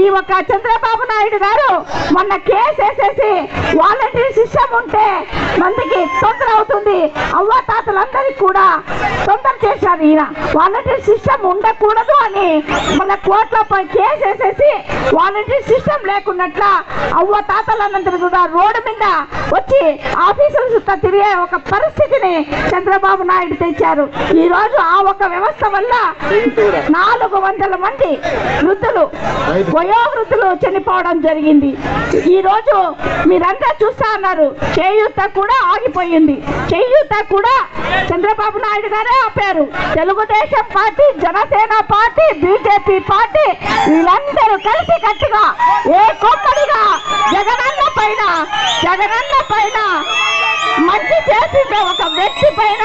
ఈ ఒక చంద్రబాబు నాయుడు గారు. మొన్న కేసు వేసేసి వాలంటరీ సిస్టమ్ ఉంటే మందికి తొందర అవుతుంది. అవ్వ తాతలందరికీ కూడా తొందర చేశారు ఈయన. వాలంటరీ సిస్టమ్ ఉండకూడదు అని మన కోట్లపై కేసు వేసేసి వాలంటరీ సిస్టమ్ లేకున్నట్ల అవ్వ తాతలందరూ కూడా రోడ్డు మీద వచ్చి ఆఫీసుల చుట్టూ తిరిగే ఒక పరిస్థితిని చంద్రబాబు నాయుడు తెచ్చారు. ఈ రోజు ఆ ఒక వ్యవస్థ వల్ల నాలుగు వందల మంది వృద్ధులు వయోవృద్ధులు చనిపోవడం జరిగింది. ఈరోజు మీరంతా చూస్తా ఉన్నారు. చేయూత కూడా ఆగిపోయింది. చేయూత కూడా చంద్రబాబు నాయుడు గారే ఆపారు. Telugu Desam party Janasena party BJP party వీళ్ళందరూ కలిసి కట్టుగా ఏ కొమ్మడిగా జగనన్న పైన జగనన్న పైన మంచి ఒక వ్యక్తి పైన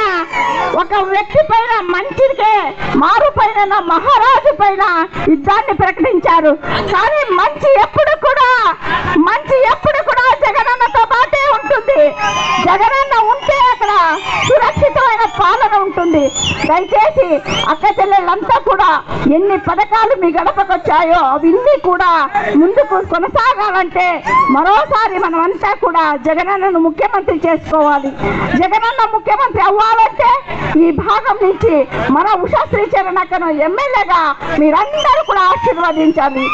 ఒక వ్యక్తి పైన మంచికే మారు పైన మహారాజు పైన యుద్ధాన్ని ప్రకటించారు. కానీ మంచి ఎప్పుడు కూడా మంచి ఎప్పుడు కూడా జగనన్నతో పాటే ఉంటుంది జగనన్న ఉంటే అక్కడ సురక్షితమైన ఉంది. దయచేసి అక్క చెల్లెళ్ళంతా కూడా ఎన్ని పథకాలు మీ గడపకొచ్చాయో అవన్నీ కూడా ముందుకు కొనసాగాలంటే మరోసారి మనమంతా కూడా జగనన్నను ముఖ్యమంత్రి చేసుకోవాలి. జగనన్న ముఖ్యమంత్రి అవ్వాలంటే ఈ భాగం నుంచి మన ఉషా శ్రీచరణకను ఎమ్మెల్యేగా మీరందరూ కూడా ఆశీర్వదించాలి.